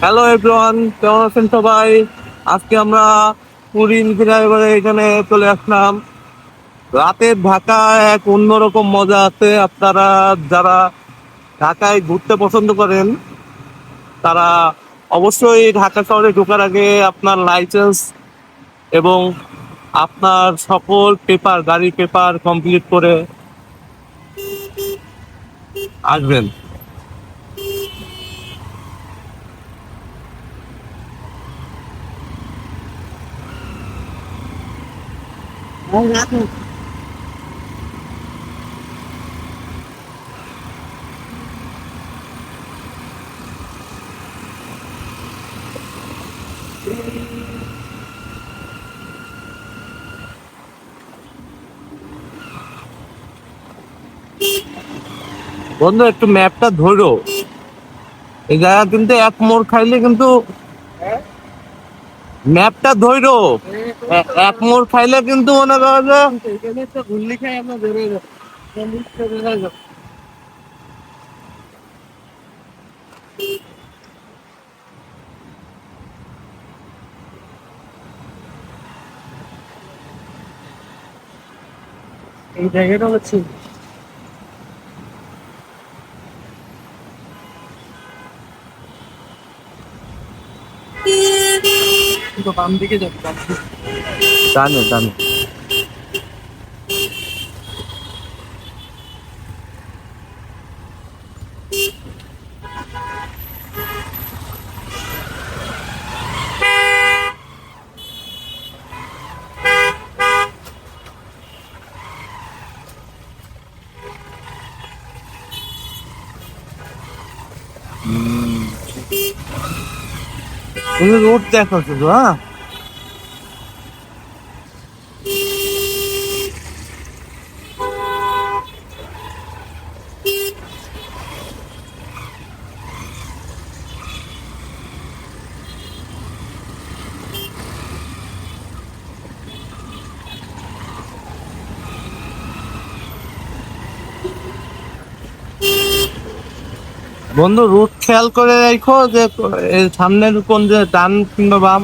Hello everyone কেমন আছেন সবাই? আজকে আমরা পুরী ইনফিনিটি এখানে চলে আসলাম। রাতে ঢাকা এক অন্যরকম মজা আছে। আপনারা যারা ঢাকায় ঘুরতে পছন্দ করেন, তারা অবশ্যই ঢাকা শহরে ঢোকার আগে আপনার লাইসেন্স এবং আপনার সকল পেপার গাড়ির পেপার কমপ্লিট করে আসবেন। বন্ধু একটু ম্যাপটা ধরো। এই জায়গা কিন্তু এক মোড় খাইলে কিন্তু ম্যাপটা ধরো এ- এক মোড় খাইলে কিন্তু মনে করো যে এই জায়গাটা হচ্ছে তো বাম দিকে যাবে বাম দিকে। জানো জানো তুমি রোড দেখো শুধু হ্যাঁ? বন্ধু রুট খেয়াল করে রাখো যে সামনের কোন যে ডান কিংবা বাম।